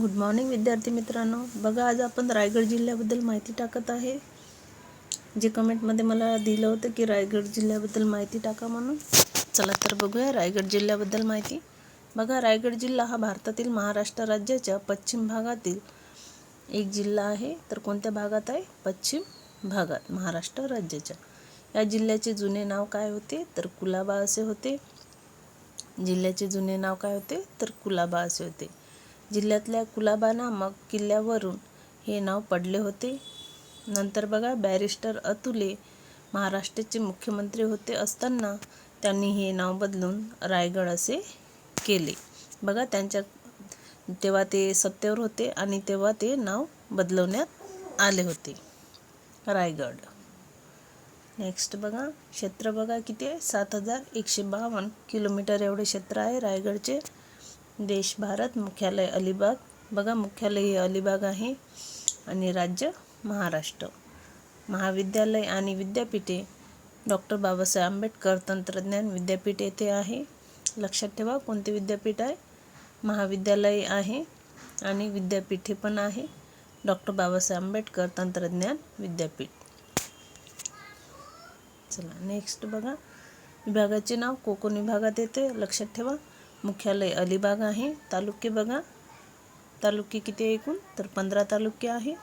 Good morning विद्यार्थी मित्रांनो. बघा आज आपण रायगड जिल्ह्याबद्दल माहिती टाकत आहे. जे कमेंटमध्ये मला दिलं होतं की रायगड जिल्ह्याबद्दल माहिती टाका म्हणून. चला तर बघूया रायगड जिल्ह्याबद्दल माहिती. बघा रायगड जिल्हा हा भारतातील महाराष्ट्र राज्याच्या पश्चिम भागातील एक जिल्हा आहे. तर कोणत्या भागात आहे? पश्चिम भागात महाराष्ट्र राज्याच्या. या जिल्ह्याचे जुने नाव काय होते? तर कुलाबा असे होते. जिल्ह्याचे जुने नाव काय होते? तर कुलाबा असे होते. जिल्ह्यातल्या कुलाबा नामक किल्ल्यावरून हे नाव पडले होते. नंतर बघा बॅरिस्टर अतुले महाराष्ट्राचे मुख्यमंत्री होते असताना त्यांनी हे नाव बदलून रायगड असे केले. बघा त्यांच्या तेव्हा ते सत्तेवर होते आणि तेव्हा ते नाव बदलवण्यात आले होते. रायगड. नेक्स्ट बघा क्षेत्र बघा किती आहे? सात हजार एकशे बावन्न किलोमीटर एवढे क्षेत्र आहे रायगडचे. देश भारत मुख्यालय अलिबाग. बघा मुख्यालय हे अलिबाग आहे आणि राज्य महाराष्ट्र. महाविद्यालय आणि विद्यापीठे डॉक्टर बाबासाहेब आंबेडकर तंत्रज्ञान विद्यापीठ येथे आहे. लक्षात ठेवा कोणते विद्यापीठ आहे? महाविद्यालय आहे आणि विद्यापीठे पण आहे. डॉक्टर बाबासाहेब आंबेडकर तंत्रज्ञान विद्यापीठ. चला नेक्स्ट बघा. विभागाचे नाव कोकण विभागात येते. लक्षात ठेवा. मुख्यालय अलिबाग आहे. तालुके बघा. तालुके किती आहे एकूण? तर पंधरा तालुके आहे.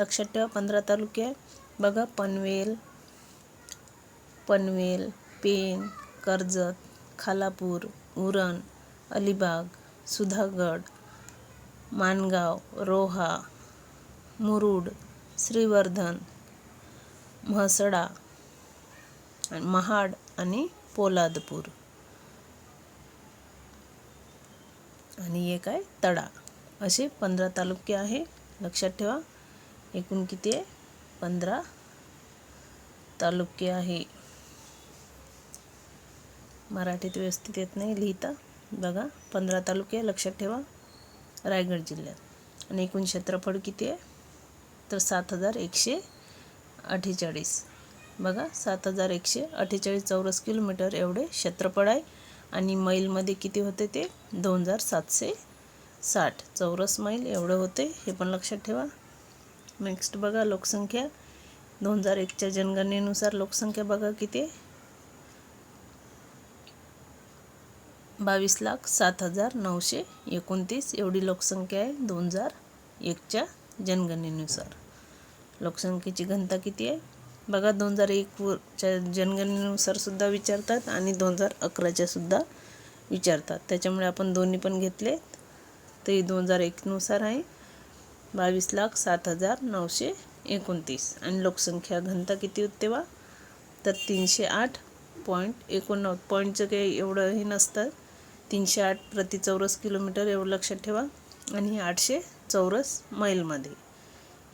लक्षात ठेवा पंधरा तालुके आहे. बघा पनवेल पनवेल पेन कर्जत खालापूर उरण अलिबाग सुधागड माणगाव रोहा मुरुड श्रीवर्धन म्हसडा महाड आणि पोलादपूर. आणि एक आहे तडा. असे पंधरा तालुके आहे. लक्षात ठेवा. एकूण किती आहे? पंधरा तालुके आहे. मराठीत व्यवस्थित येत नाही लिहिता. बघा पंधरा तालुके लक्षात ठेवा. रायगड जिल्ह्यात. आणि एकूण क्षेत्रफळ किती आहे? तर सात हजार एकशे अठ्ठेचाळीस. बघा सात हजार एकशे अठ्ठेचाळीस चौरस किलोमीटर एवढे क्षेत्रफळ आहे. आणि मैलमध्ये किती होते ते? दोन हजार सातशे साठ. चौरस मैल एवढं होते हे पण लक्षात ठेवा. नेक्स्ट बघा लोकसंख्या. दोन हजार एकच्या जनगणनेनुसार लोकसंख्या बघा किती बावीस लाख सात हजार नऊशे एकोणतीस. एवढी लोकसंख्या आहे दोन हजार एकच्या जनगणनेनुसार. लोकसंख्येची घनता किती आहे? बघा दोन हजार एकच्या जनगणनेनुसार सुद्धा विचारतात आणि दोन हजार अकराच्या सुद्धा विचारतात. त्याच्यामुळे आपण दोन्ही पण घेतले ते दोन हजार एकनुसार आहे. बावीस लाख सात हजार नऊशे एकोणतीस. आणि लोकसंख्या घनता किती होते तेव्हा? तर तीनशे आठ पॉईंट एकोणनव्वद पॉईंटचं काही एवढं हे नसतं. तीनशे आठ प्रति चौरस किलोमीटर एवढं लक्षात ठेवा. आणि आठशे चौरस मैलमध्ये.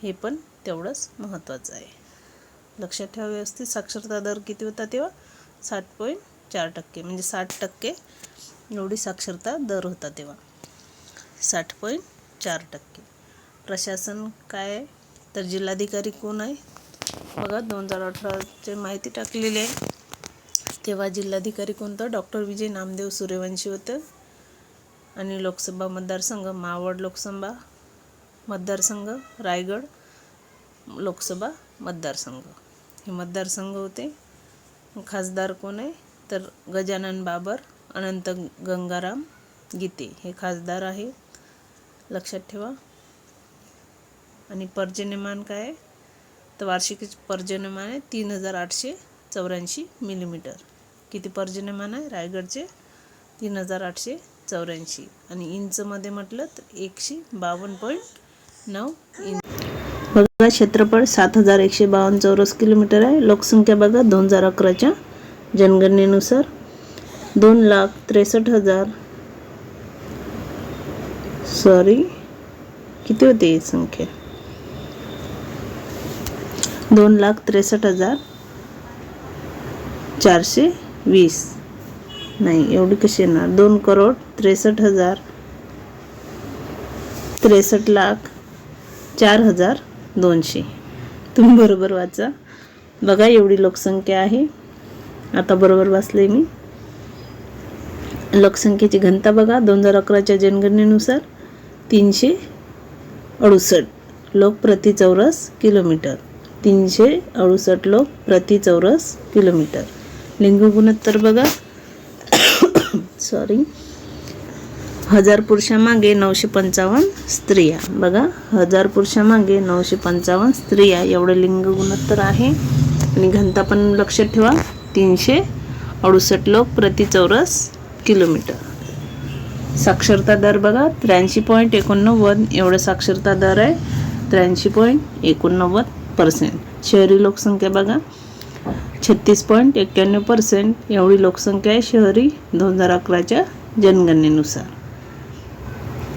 हे पण तेवढंच महत्त्वाचं आहे. लक्षात ठेवा व्यवस्थित. साक्षरता दर किती होता तेव्हा? साठ पॉईंट चार टक्के. म्हणजे साठ टक्के एवढी साक्षरता दर होता तेव्हा. साठ पॉईंट चार टक्के. प्रशासन काय आहे? तर जिल्हाधिकारी कोण आहे? बघा दोन हजार अठराचे माहिती टाकलेली आहे. तेव्हा जिल्हाधिकारी कोणतं? डॉक्टर विजय नामदेव सूर्यवंशी होतं. आणि लोकसभा मतदारसंघ मावळ लोकसभा मतदारसंघ रायगड लोकसभा मतदारसंघ. हे मतदारसंघ होते. खासदार कोण आहे? तर गजानन बाबर अनंत गंगाराम गीते हे खासदार आहे. लक्षात ठेवा. आणि पर्जन्यमान काय आहे? तर वार्षिक पर्जन्यमान आहे तीन हजार आठशे चौऱ्याऐंशी मिलीमीटर. किती पर्जन्यमान आहे? रायगडचे तीन हजार आठशे चौऱ्याऐंशी. आणि इंचमध्ये म्हटलं तर एकशे बावन्न पॉईंट नऊ इंच. बघा क्षेत्रफळ सात हजार एकशे बावन्न चौरस किलोमीटर आहे. लोकसंख्या बघा दोन हजार अकराच्या जनगणनेनुसार. दोन लाख त्रेसष्ट हजार सॉरी किती होते ही संख्या? दोन लाख त्रेसष्ट हजार चारशे वीस. नाही एवढी कशी येणार? दोन करोड त्रेसष्ट हजार त्रेसष्ट लाख चार हजार दोनशे. तुम्ही बरोबर वाचा. बघा एवढी लोकसंख्या आहे. आता बरोबर वाचले मी. लोकसंख्येची घनता बघा. दोन हजार अकराच्या जनगणनेनुसार तीनशे अडुसष्ट लोक प्रति चौरस किलोमीटर. तीनशे अडुसष्ट लोक प्रति चौरस किलोमीटर. लिंग गुणोत्तर बघा. सॉरी हजार पुरुषामागे नऊशे पंचावन्न स्त्रिया. बघा हजार पुरुषामागे नऊशे पंचावन्न स्त्रिया. एवढं लिंग गुणोत्तर आहे. आणि घनता पण लक्षात ठेवा तीनशे अडुसष्ट लोक प्रति चौरस किलोमीटर. साक्षरता दर बघा त्र्याऐंशी पॉईंट एकोणनव्वद. एवढं साक्षरता दर आहे त्र्याऐंशी पॉईंट एकोणनव्वद पर्सेंट शहरी लोकसंख्या बघा छत्तीस पॉईंट एक्क्याण्णव पर्सेंट एवढी लोकसंख्या आहे शहरी दोन हजार अकराच्या जनगणनेनुसार.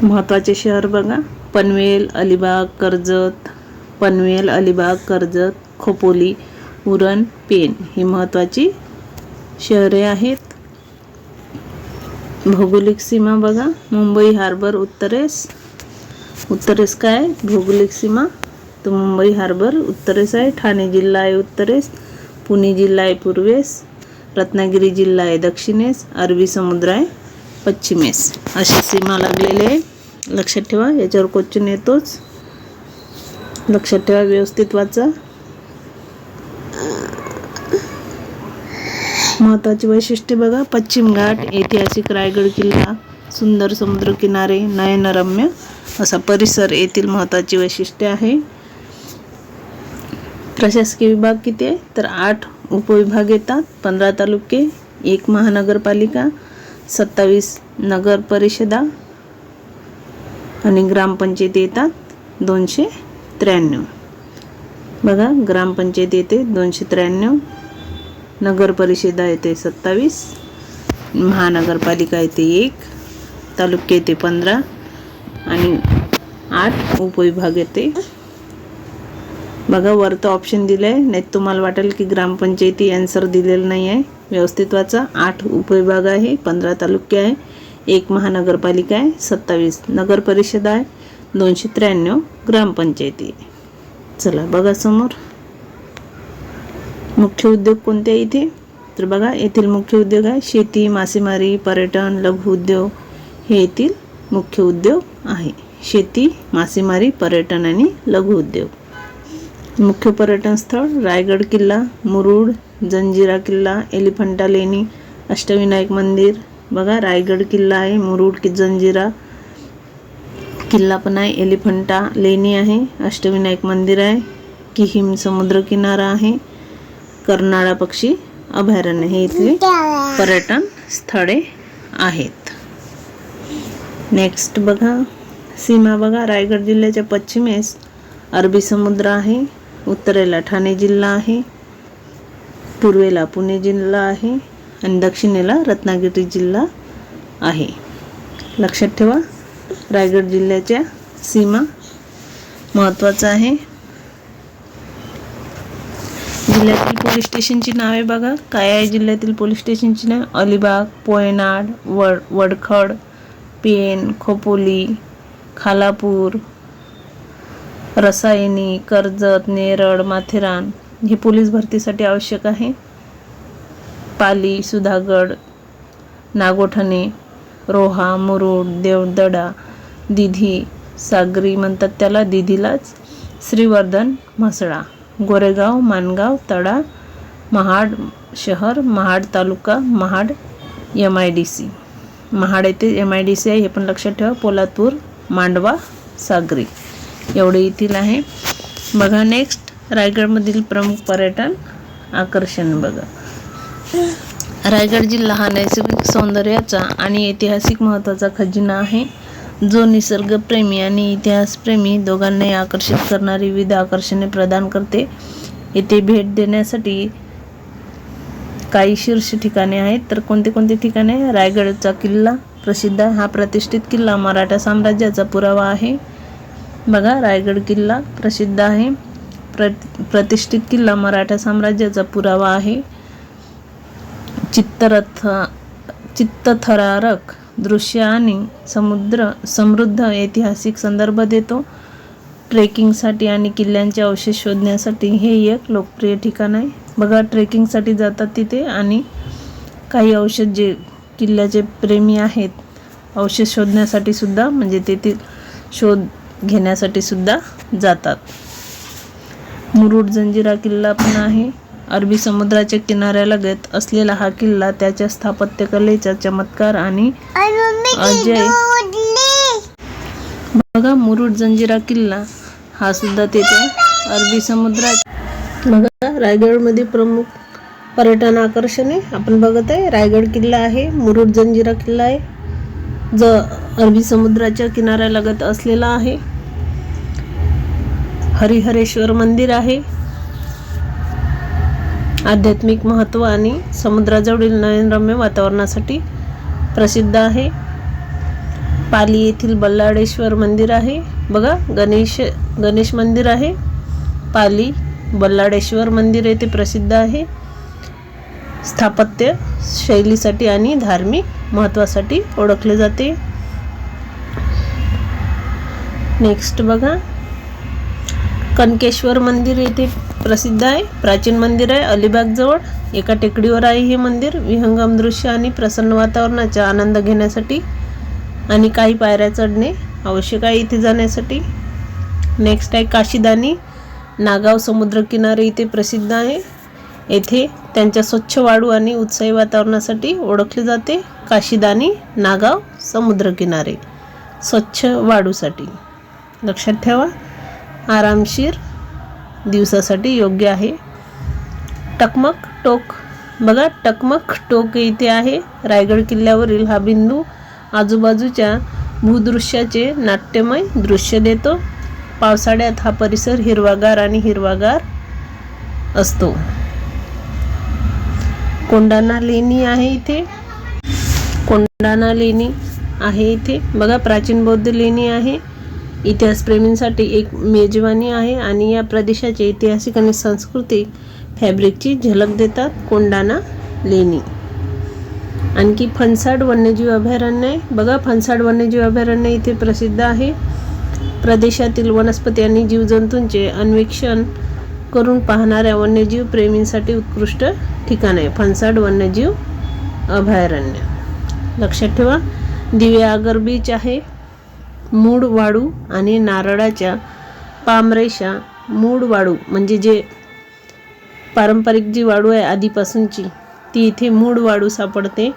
महत्त्वाचे शहर बघा. पनवेल अलिबाग कर्जत. पनवेल अलिबाग कर्जत खोपोली उरण पेन ही महत्त्वाची शहरे आहेत. भौगोलिक सीमा बघा. मुंबई हार्बर उत्तरेस उत्तरेस काय? आहे? भौगोलिक सीमा. तर मुंबई हार्बर उत्तरेस आहे. ठाणे जिल्हा आहे उत्तरेस पुणे जिल्हा आहे पूर्वेस रत्नागिरी जिल्हा आहे दक्षिणेस अरबी समुद्र आहे पश्चिमेस. अशी सीमा लागलेली आहे. लक्षात ठेवा याच्यावर क्वेश्चन येतोच. लक्षात ठेवा व्यवस्थित वाचा. महत्त्वाची वैशिष्ट्ये बघा पश्चिम घाट ऐतिहासिक रायगड किल्ला सुंदर समुद्रकिनारे नयनरम्य असा परिसर येथील महत्त्वाची वैशिष्ट्ये आहे. प्रशासकीय विभाग किती आहे? तर आठ उपविभाग येतात. पंधरा तालुके एक महानगरपालिका सत्तावीस नगर परिषदा आणि ग्रामपंचायती येतात दोनशे त्र्याण्णव. बघा ग्रामपंचायत येते दोनशे त्र्याण्णव नगर परिषदा येते सत्तावीस महानगरपालिका येते एक तालुके येते पंधरा आणि आठ उपविभाग येते. बघा वरतं ऑप्शन दिलं आहे नाही तुम्हाला वाटेल की ग्रामपंचायती आन्सर दिलेलं नाही आहे व्यवस्थितवाचा. आठ उपविभाग आहे पंधरा तालुके आहे एक महानगरपालिका आहे सत्तावीस नगर परिषद आहे दोनशे त्र्याण्णव ग्रामपंचायती आहे. चला बघा समोर. मुख्य उद्योग कोणते आहे इथे? तर बघा येथील मुख्य उद्योग आहे शेती मासेमारी पर्यटन लघु उद्योग. हे येथील मुख्य उद्योग आहे. शेती मासेमारी पर्यटन आणि लघु उद्योग. मुख्य पर्यटन स्थळ रायगड किल्ला मुरुड जंजिरा किल्ला एलिफंटा लेणी अष्टविनायक मंदिर बघा रायगड किल्ला आहे मुरुड की जंजिरा किल्ला पण आहे एलिफंटा लेणी आहे अष्टविनायक मंदिर आहे किहिम समुद्रकिनारा आहे कर्नाळा पक्षी अभयारण्य हे इथली. पर्यटन स्थळे आहेत. नेक्स्ट बघा सीमा बघा रायगड जिल्ह्याच्या पश्चिमेस अरबी समुद्र आहे उत्तरेला ठाणे जिल्हा आहे पूर्वेला पुणे जिल्हा आहे आणि दक्षिणेला रत्नागिरी जिल्हा आहे. लक्षात ठेवा रायगड जिल्ह्याच्या सीमा महत्त्वाचं आहे. जिल्ह्यातील पोलीस स्टेशनची नावे बघा. काय आहे जिल्ह्यातील पोलीस स्टेशनची नाव? अलिबाग पोयनाड वड वडखड पेन खोपोली खालापूर रसायनी कर्जत नेरळ माथेरान. हे पोलीस भरतीसाठी आवश्यक आहे. पाली सुधागड नागोठणे रोहा मुरुड देवदडा दिधी सागरी म्हणतात त्याला दिधीलाच. श्रीवर्धन म्हसळा गोरेगाव मानगाव तडा महाड शहर महाड तालुका Mahad M I D C Mahad येथे एम आय डी सी आहे हे पण लक्षात ठेवा. पोलादपूर मांडवा सागरी. एवढे येथील आहे. बघा नेक्स्ट रायगडमधील प्रमुख पर्यटन आकर्षण बघा. रायगड जिल्हा हा नैसर्गिक सौंदर्याचा आणि ऐतिहासिक महत्त्वाचा खजिना आहे. जो निसर्गप्रेमी आणि इतिहासप्रेमी दोघांनाही आकर्षित करणारी विविध आकर्षणे प्रदान करते. येथे भेट देण्यासाठी काही शीर्ष ठिकाणे आहेत. तर कोणते कोणते ठिकाणे? रायगडचा किल्ला प्रसिद्ध आहे. हा प्रतिष्ठित किल्ला मराठा साम्राज्याचा पुरावा आहे. बघा रायगड किल्ला प्रसिद्ध आहे. प्र प्रतिष्ठित किल्ला मराठा साम्राज्याचा पुरावा आहे. चित्तरथ चित्तथरारक दृश्य आणि समुद्र समृद्ध ऐतिहासिक संदर्भ देतो. ट्रेकिंगसाठी आणि किल्ल्यांचे अवशेष शोधण्यासाठी हे एक लोकप्रिय ठिकाण आहे. बघा ट्रेकिंगसाठी जातात तिथे आणि काही औषध जे किल्ल्याचे प्रेमी आहेत अवशेष शोधण्यासाठी सुद्धा म्हणजे तेथील शोध घेण्यासाठी सुद्धा जातात. मुरुड जंजिरा किल्ला पण आहे. अरबी समुद्राच्या किनाऱ्यालगत असलेला हा किल्ला त्याच्या स्थापत्यकलेचा चमत्कार आणि अजय. बघा मुरुड जंजिरा किल्ला हा सुद्धा तेथे अरबी समुद्रात. बघा रायगडमध्ये प्रमुख पर्यटन आकर्षण आहे आपण बघत आहे. रायगड किल्ला आहे मुरुड जंजिरा किल्ला आहे. ज अरबी समुद्राच्या किनाऱ्यालगत असलेला आहे. हरिहरेश्वर मंदिर आहे. आध्यात्मिक महत्त्व आणि समुद्राजवळील नयनरम्य वातावरणासाठी प्रसिद्ध आहे. पाली येथील बल्लाडेश्वर मंदिर आहे. बघा गणेश गणेश मंदिर आहे. पाली बल्लाडेश्वर मंदिर येथे प्रसिद्ध आहे. स्थापत्य शैलीसाठी आणि धार्मिक महत्त्वासाठी ओळखले जाते. नेक्स्ट बघा कनकेश्वर मंदिर येथे प्रसिद्ध आहे. प्राचीन मंदिर आहे अलिबागजवळ एका टेकडीवर आहे हे मंदिर. विहंगम दृश्य आणि प्रसन्न वातावरणाचा आनंद घेण्यासाठी आणि काही पायऱ्या चढणे आवश्यक आहे इथे जाण्यासाठी. नेक्स्ट आहे काशीदानी. नागाव समुद्रकिनारे इथे प्रसिद्ध आहे. येथे त्यांच्या स्वच्छ वाळू आणि उत्साही वातावरणासाठी ओळखले जाते. काशीदानी नागाव समुद्रकिनारे. स्वच्छ वाळूसाठी. लक्षात ठेवा. आरामशीर दिवसासाठी योग्य आहे. टकमक टोक. बघा टकमक टोक इथे आहे. रायगड किल्ल्यावरील हा बिंदू आजूबाजूच्या भूदृश्याचे नाट्यमय दृश्य देतो. पावसाळ्यात हा परिसर हिरवागार आणि हिरवागार असतो. कोंडाणा लेणी आहे इथे. कोंडाणा लेणी आहे इथे. बघा प्राचीन बौद्ध लेणी आहे. इतिहासप्रेमींसाठी एक मेजवानी आहे आणि या प्रदेशाचे ऐतिहासिक आणि सांस्कृतिक फॅब्रिकची झलक देतात कोंडाणा लेणी. आणखी फणसाड वन्यजीव अभयारण्य आहे. बघा फणसाड वन्यजीव अभयारण्य इथे प्रसिद्ध आहे. प्रदेशातील वनस्पती आणि जीवजंतूंचे अन्वेषण करून पाहणाऱ्या वन्यजीव प्रेमींसाठी उत्कृष्ट ठिकाण आहे. फणसाड वन्यजीव अभयारण्य. लक्षात ठेवा दिव्यागर बीच आहे. मूड वाळू आणि नारळाच्या पामरेषा मूड वाळू म्हणजे जे पारंपरिक जी वाळू आहे आधीपासूनची ती इथे मूड वाळू सापडते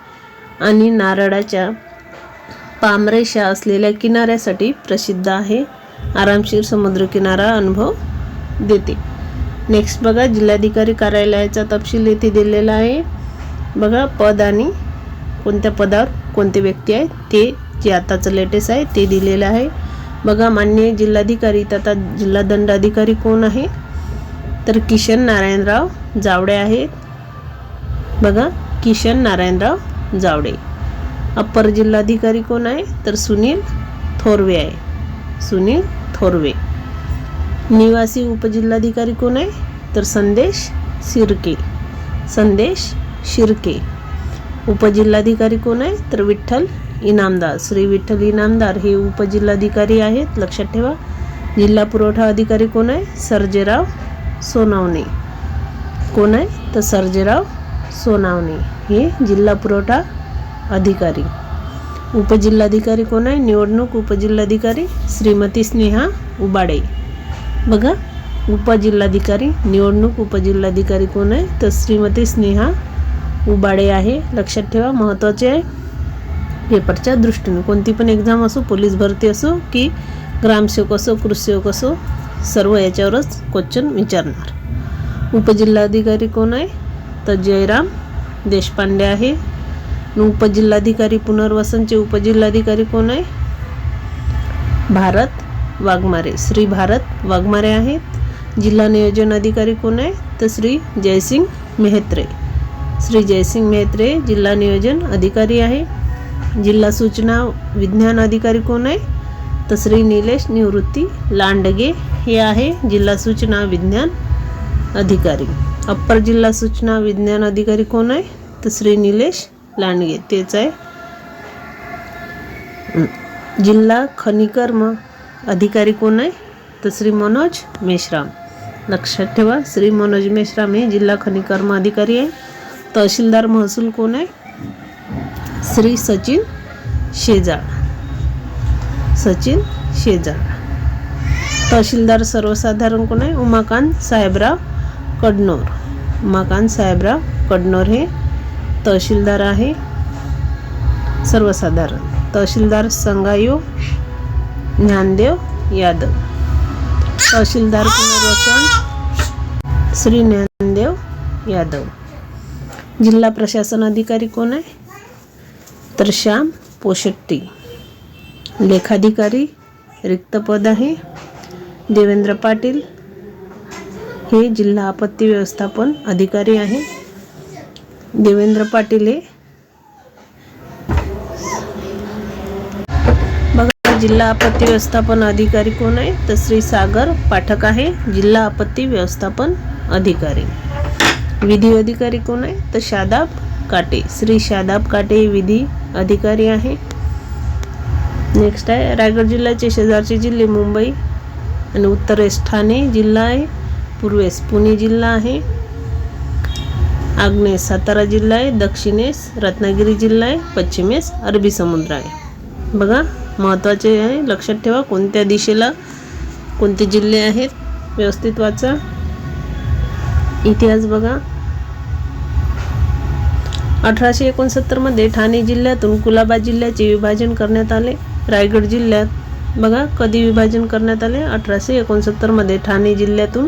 आणि नारळाच्या पामरेषा असलेल्या किनाऱ्यासाठी प्रसिद्ध आहे. आरामशीर समुद्रकिनारा अनुभव देते. नेक्स्ट बघा जिल्हाधिकारी कार्यालयाचा तपशील येथे दिलेला आहे. बघा पद आणि कोणत्या पदावर कोणते व्यक्ती आहेत ते जे आताचं लेटेस्ट आहे ते दिलेलं आहे. बघा मान्य जिल्हाधिकारी तथा जिल्हा दंडाधिकारी कोण आहे? तर किशन नारायणराव जावडे आहेत. बघा किशन नारायणराव जावडे. अप्पर जिल्हाधिकारी कोण आहे? तर सुनील थोरवे आहे. सुनील थोरवे. निवासी उपजिल्हाधिकारी कोण आहे? तर संदेश शिर्के. संदेश शिर्के. उपजिल्हाधिकारी कोण आहे? तर विठ्ठल इनामदार. श्री विठ्ठल इनामदार हे उपजिल्हाधिकारी आहेत. लक्षात ठेवा. जिल्हा पुरवठा अधिकारी कोण आहे? सर्जेराव सोनावणे. कोण आहे? तर सर्जेराव सोनावणे हे जिल्हा पुरवठा अधिकारी. उपजिल्हाधिकारी कोण आहे? निवडणूक उपजिल्हाधिकारी श्रीमती स्नेहा उबाडे. बघा उपजिल्हाधिकारी निवडणूक उपजिल्हाधिकारी कोण आहे? तर श्रीमती स्नेहा उबाडे आहे. लक्षात ठेवा महत्त्वाचे आहे. पेपरच्या दृष्टीने. कोणती पण एक्झाम असो पोलीस भरती असो की ग्रामसेवक असो कृषीसेवक असो सर्व याच्यावरच क्वेश्चन विचारणार. उपजिल्हाधिकारी कोण आहे? तर जयराम देशपांडे आहे. उपजिल्हाधिकारी पुनर्वसनचे उपजिल्हाधिकारी कोण आहे? भारत वाघमारे. श्री भारत वाघमारे आहेत. जिल्हा नियोजन अधिकारी कोण आहे? तर श्री जयसिंग मेहत्रे. श्री जयसिंग मेहत्रे जिल्हा नियोजन अधिकारी आहे. जिल्हा सूचना विज्ञान अधिकारी कोण आहे? तर श्री निलेश निवृत्ती लांडगे हे आहे जिल्हा सूचना विज्ञान अधिकारी. अप्पर जिल्हा सूचना विज्ञान अधिकारी कोण आहे? तर श्री निलेश लांडगे तेच आहे. जिल्हा खनिकर्म अधिकारी कोण आहे? तर श्री मनोज मेश्राम. लक्षात ठेवा श्री मनोज मेश्राम हे जिल्हा खनिकर्म अधिकारी आहे. तहसीलदार महसूल कोण आहे? श्री सचिन शेजाळ. सचिन शेजाळ. तहसीलदार सर्वसाधारण कोण आहे? उमाकांत साहेबराव कडनोर. उमाकांत साहेबराव कडनोर हे तहसीलदार आहे. सर्वसाधारण. तहसीलदार संगायू ज्ञानदेव यादव. तहसीलदार पुनर्वसन श्री ज्ञानदेव यादव. जिल्हा प्रशासन अधिकारी कोण आहे? तर श्याम पोशेट्टी. लेखाधिकारी रिक्त पद आहे. देवेंद्र पाटील हे जिल्हा आपत्ती व्यवस्थापन अधिकारी आहे. देवेंद्र पाटील हे बघा जिल्हा आपत्ती व्यवस्थापन अधिकारी कोण आहे? तर श्री सागर पाठक आहे जिल्हा आपत्ती व्यवस्थापन अधिकारी. विधी अधिकारी कोण आहे? तर शादाब काटे. श्री शादाब काटे विधी अधिकारी आहे. नेक्स्ट आहे रायगड जिल्ह्याचे शेजारचे जिल्हे मुंबई आणि उत्तरेस ठाणे जिल्हा आहे. पूर्वेस पुणे जिल्हा आहे. आग्नेस सातारा जिल्हा आहे दक्षिणेस रत्नागिरी जिल्हा आहे पश्चिमेस अरबी समुद्र आहे. बघा महत्त्वाचे आहे लक्षात ठेवा कोणत्या दिशेला कोणते जिल्हे आहेत व्यवस्थित वाचा. इतिहास बघा. अठराशे एकोणसत्तरमध्ये ठाणे जिल्ह्यातून कुलाबा जिल्ह्याचे विभाजन करण्यात आले. रायगड जिल्ह्यात बघा कधी विभाजन करण्यात आले? अठराशे एकोणसत्तरमध्ये ठाणे जिल्ह्यातून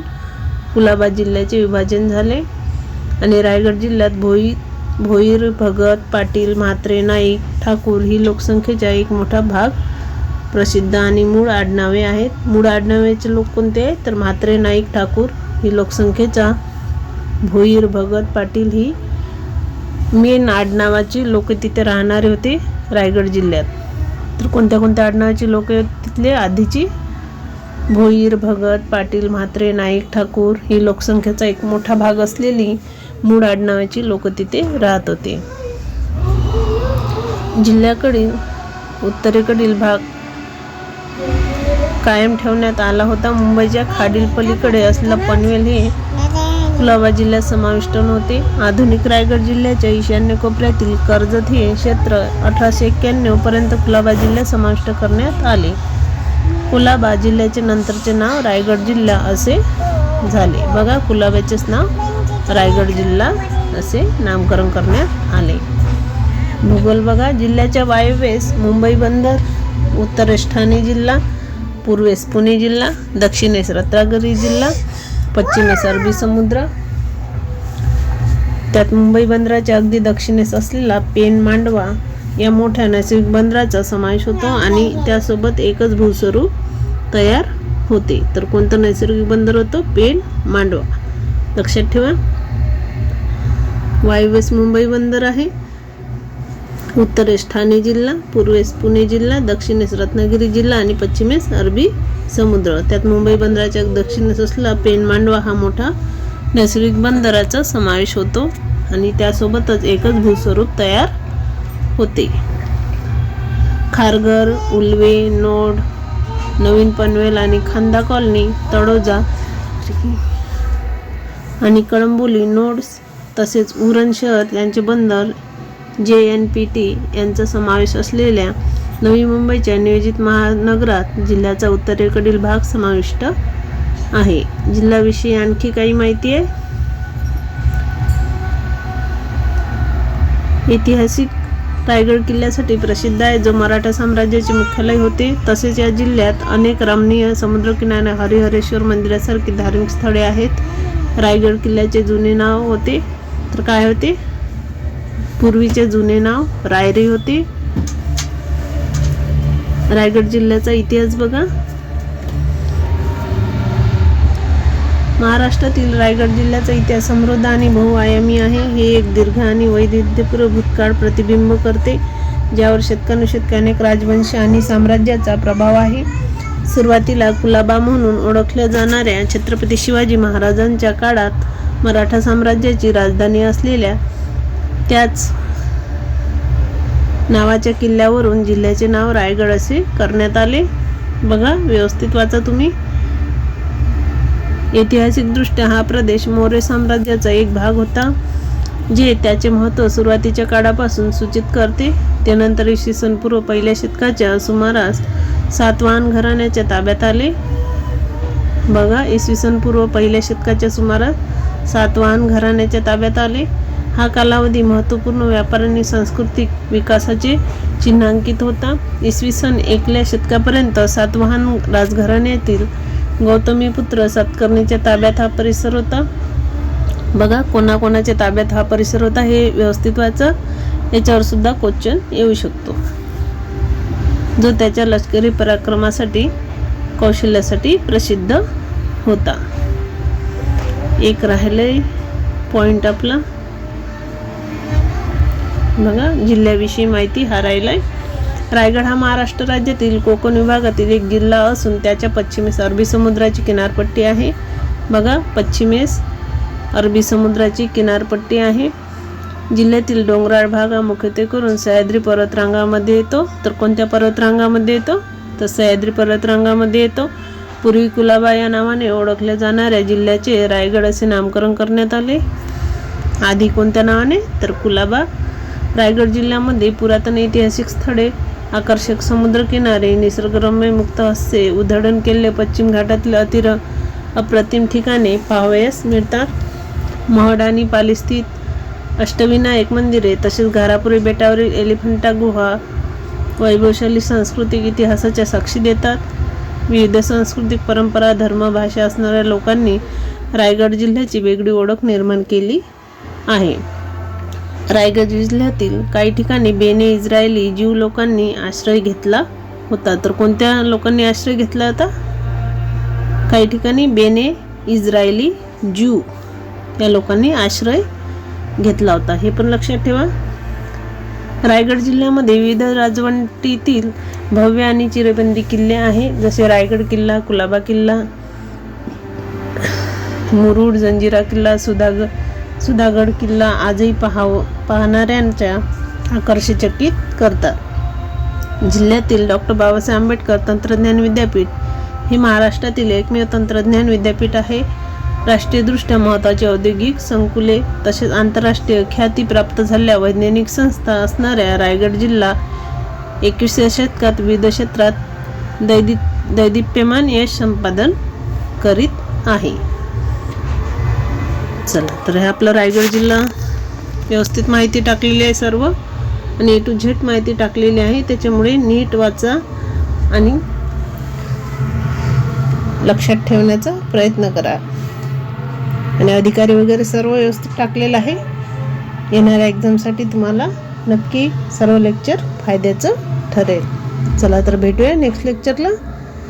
कुलाबा जिल्ह्याचे विभाजन झाले. आणि रायगड जिल्ह्यात भोई भोईर भगत पाटील म्हात्रे नाईक ठाकूर ही लोकसंख्येचा एक मोठा भाग प्रसिद्ध आणि मूळ आडनावे आहेत. मूळ आडनावेचे लोक कोणते आहेत? तर म्हात्रे नाईक ठाकूर ही लोकसंख्येचा भोईर भगत पाटील ही मेन आडनावाची लोक तिथे राहणारे होते रायगड जिल्ह्यात. तर कोणत्या कोणत्या आडनावाची लोक तिथले? आधीची भोईर भगत पाटील म्हात्रे नाईक ठाकूर ही लोकसंख्येचा एक मोठा भाग असलेली मूळ आडनावाची लोक तिथे राहत होते. जिल्ह्याकडील उत्तरेकडील भाग कायम ठेवण्यात आला होता. मुंबईच्या खाडील पलीकडे असलेला पनवेल हे कुलाबा जिल्ह्यात समाविष्ट नव्हते. आधुनिक रायगड जिल्ह्याच्या ईशान्य कोपऱ्यातील कर्जत हे क्षेत्र अठराशे एक्क्याण्णव पर्यंत कुलाबा जिल्ह्यात समाविष्ट करण्यात आले. कुलाबा जिल्ह्याचे नंतरचे नाव रायगड जिल्हा असे झाले. बघा कुलाब्याचेच नाव रायगड जिल्हा असे नामकरण करण्यात आले. भूगोल बघा जिल्ह्याच्या वायव्येस मुंबई बंदर उत्तरेस ठाणे जिल्हा पूर्वेस पुणे जिल्हा दक्षिणेस रत्नागिरी जिल्हा पश्चिमेस अरबी समुद्र. त्यात मुंबई बंदराच्या अगदी दक्षिणेस असलेला पेन मांडवा या मोठ्या नैसर्गिक बंदराचा समावेश होतो आणि त्यासोबत एकच भूस्वरूप तयार होते. तर कोणतं नैसर्गिक बंदर होतं? पेन मांडवा. लक्षात ठेवा. वायव्यस मुंबई बंदर आहे. उत्तरेस ठाणे जिल्हा पूर्वेस पुणे जिल्हा दक्षिणेस रत्नागिरी जिल्हा आणि पश्चिमेस अरबी समुद्र. त्यात मुंबई बंदराच्या दक्षिणेस असलेला पेन मांडवा हा मोठा नैसर्गिक बंदराचा समावेश होतो आणि त्यासोबतच एकच भूस्वरूप तयार होते. खारघर उल्वे नोड नवीन पनवेल आणि खांदा कॉलनी तडोजा आणि कळंबोली नोड्स तसेच उरण शहर यांचे बंदर जे एन पी टी यांचा समावेश असलेल्या नवी मुंबईच्या नियोजित महानगरात जिल्ह्याचा उत्तरेकडील भाग समाविष्ट आहे. जिल्ह्याविषयी आणखी काही माहिती आहे? ऐतिहासिक रायगड किल्ल्यासाठी प्रसिद्ध आहे. जो मराठा साम्राज्याचे मुख्यालय होते तसेच या जिल्ह्यात अनेक रमणीय समुद्रकिनारे हरिहरेश्वर मंदिरासारखी धार्मिक स्थळे आहेत. रायगड किल्ल्याचे जुने नाव होते. तर काय होते? पूर्वीचे जुने नाव रायरी होते. रायगड जिल्ह्याचा इतिहास बघा. महाराष्ट्रातील रायगड जिल्ह्याचा इतिहास समृद्ध आणि बहुआयामी आहे. हे एक दीर्घ आणि वैविध्यपूर्ण भूतकाळ प्रतिबिंब करते ज्यावर शतकानुशतके अनेक राजवंश आणि साम्राज्याचा प्रभाव आहे. सुरुवातीला कुलाबा म्हणून ओळखल्या जाणाऱ्या छत्रपती शिवाजी महाराजांच्या काळात मराठा साम्राज्याची राजधानी असलेल्या त्याच नावाच्या किल्ल्यावरून जिल्ह्याचे नाव रायगड असे करण्यात आले. बघा व्यवस्थित वाचा तुम्ही. ऐतिहासिकदृष्ट्या हा प्रदेश मौर्य साम्राज्याचा एक भाग होता जे त्याचे महत्त्व सुरुवातीच्या काळापासून सूचित करते. त्यानंतर इसवी सन पूर्व पहिल्या शतकाच्या सुमारास सातवाहन घराण्याच्या ताब्यात आले. बघा इसवी सन पूर्व पहिल्या शतकाच्या सुमारास सातवाहन घराण्याच्या ताब्यात आले. हा कालावधी महत्त्वपूर्ण व्यापार आणि सांस्कृतिक विकासाचे चिन्हांकित होता. इसवी सन एकल्या शतकापर्यंत सातवाहन राजघराण्यातील गौतमीपुत्र सातकर्णीच्या ताब्यात हा परिसर होता. बघा कोणाकोणाच्या ताब्यात हा परिसर होता हे व्यवस्थित वाचा याच्यावर सुद्धा क्वेश्चन येऊ शकतो. जो त्याच्या लष्करी पराक्रमासाठी कौशल्यासाठी प्रसिद्ध होता. एक राहिले पॉइंट आपला. बघा जिल्ह्याविषयी माहिती हा राहिलाय. रायगड हा महाराष्ट्र राज्यातील कोकण विभागातील एक जिल्हा असून त्याच्या पश्चिमेस अरबी समुद्राची किनारपट्टी आहे. बघा पश्चिमेस अरबी समुद्राची किनारपट्टी आहे. जिल्ह्यातील डोंगराळ भाग हा मुख्यत्वे करून सह्याद्री पर्वतरांगामध्ये येतो. तर कोणत्या पर्वतरांगामध्ये येतो? तर सह्याद्री पर्वतरांगामध्ये येतो. पूर्वी कुलाबा या नावाने ओळखल्या जाणाऱ्या जिल्ह्याचे रायगड असे नामकरण करण्यात आले. आधी कोणत्या नावाने? तर कुलाबा. रायगड जिल्ह्यामध्ये पुरातन ऐतिहासिक स्थळे आकर्षक समुद्रकिनारे निसर्गरम्य मुक्त हस्ते उधळण केलेले पश्चिम घाटातील अतिर अप्रतिम ठिकाणे पाहावयास मिळतात. महड आणि पालीस्थित अष्टविनायक मंदिरे तसेच घारापुरी बेटावरील एलिफंटा गुहा वैभवशाली सांस्कृतिक इतिहासाच्या साक्षी देतात. विविध सांस्कृतिक परंपरा धर्म भाषा असणाऱ्या लोकांनी रायगड जिल्ह्याची वेगळी ओळख निर्माण केली आहे. रायगड जिल्ह्यातील काही ठिकाणी बेने इस्रायली जीव लोकांनी आश्रय घेतला होता. तर कोणत्या लोकांनी आश्रय घेतला होता? काही ठिकाणी बेने इस्रायली ज्यू या लोकांनी आश्रय घेतला होता. हे पण लक्षात ठेवा. रायगड जिल्ह्यामध्ये विविध राजवटीतील भव्य आणि चिरबंदी किल्ले आहे. जसे रायगड किल्ला कुलाबा किल्ला मुरुड जंजिरा किल्ला सुधाग सुधागड किल्ला आजही पहाव पाहणाऱ्यांच्या आकर्षचकित करतात. जिल्ह्यातील डॉक्टर बाबासाहेब आंबेडकर तंत्रज्ञान विद्यापीठ हे महाराष्ट्रातील एकमेव तंत्रज्ञान विद्यापीठ आहे. राष्ट्रीयदृष्ट्या महत्त्वाची औद्योगिक संकुले तसेच आंतरराष्ट्रीय ख्याती प्राप्त झालेल्या वैज्ञानिक संस्था असणाऱ्या रायगड जिल्हा एकविसव्या शतकात विविध क्षेत्रात दैदि दैदिप्यमान यश संपादन करीत आहे. चला तर हे आपलं रायगड जिल्हा व्यवस्थित माहिती टाकलेली आहे सर्व. आणि ए टू झेड माहिती टाकलेली आहे. त्याच्यामुळे नीट वाचा आणि लक्षात ठेवण्याचा प्रयत्न करा. आणि अधिकारी वगैरे सर्व व्यवस्थित टाकलेलं आहे. येणाऱ्या एक्झामसाठी तुम्हाला नक्की सर्व लेक्चर फायद्याचं ठरेल. चला तर भेटूया नेक्स्ट लेक्चरला.